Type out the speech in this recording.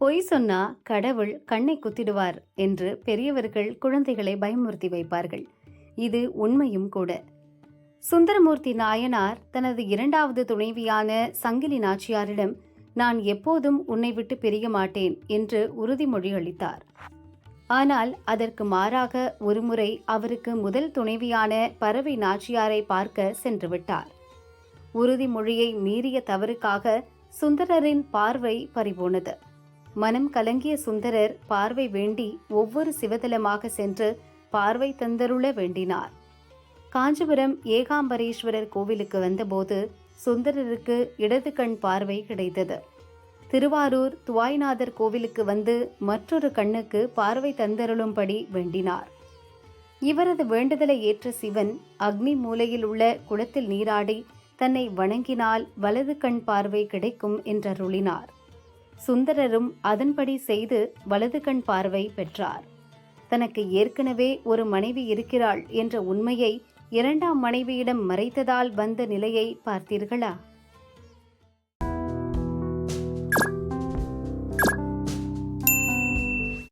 பொய் சொன்னா கடவுள் கண்ணை குத்திடுவார் என்று பெரியவர்கள் குழந்தைகளை பயமுறுத்தி வைப்பார்கள். இது உண்மையும் கூட. சுந்தரமூர்த்தி நாயனார் தனது இரண்டாவது துணைவியான சங்கிலி நாச்சியாரிடம் நான் எப்போதும் உன்னை விட்டு பிரிய மாட்டேன் என்று உறுதிமொழி அளித்தார். ஆனால் அதற்கு மாறாக ஒருமுறை அவருக்கு முதல் துணைவியான பறவை நாச்சியாரை பார்க்க சென்று விட்டார். உறுதிமொழியை மீறிய தவறுக்காக சுந்தரரின் பார்வை பறிபோனது. மனம் கலங்கிய சுந்தரர் பார்வை வேண்டி ஒவ்வொரு சிவதலமாக சென்று பார்வை தந்தருள வேண்டினார். காஞ்சிபுரம் ஏகாம்பரேஸ்வரர் கோவிலுக்கு வந்தபோது சுந்தரருக்கு இடது கண் பார்வை கிடைத்தது. திருவாரூர் துவாய்நாதர் கோவிலுக்கு வந்து மற்றொரு கண்ணுக்கு பார்வை தந்தருளும்படி வேண்டினார். இவரது வேண்டுதலை ஏற்ற சிவன் அக்னி மூலையில் உள்ள குளத்தில் நீராடி தன்னை வணங்கினால் வலது கண் பார்வை கிடைக்கும் என்றருளினார். சுந்தரரும் அதன்படி செய்து வலது கண் பார்வை பெற்றார். தனக்கு ஏற்கனவே ஒரு மனைவி இருக்கிறாள் என்ற உண்மையை இரண்டாம் மனைவியிடம் மறைத்ததால் வந்த நிலையை பார்த்தீர்களா?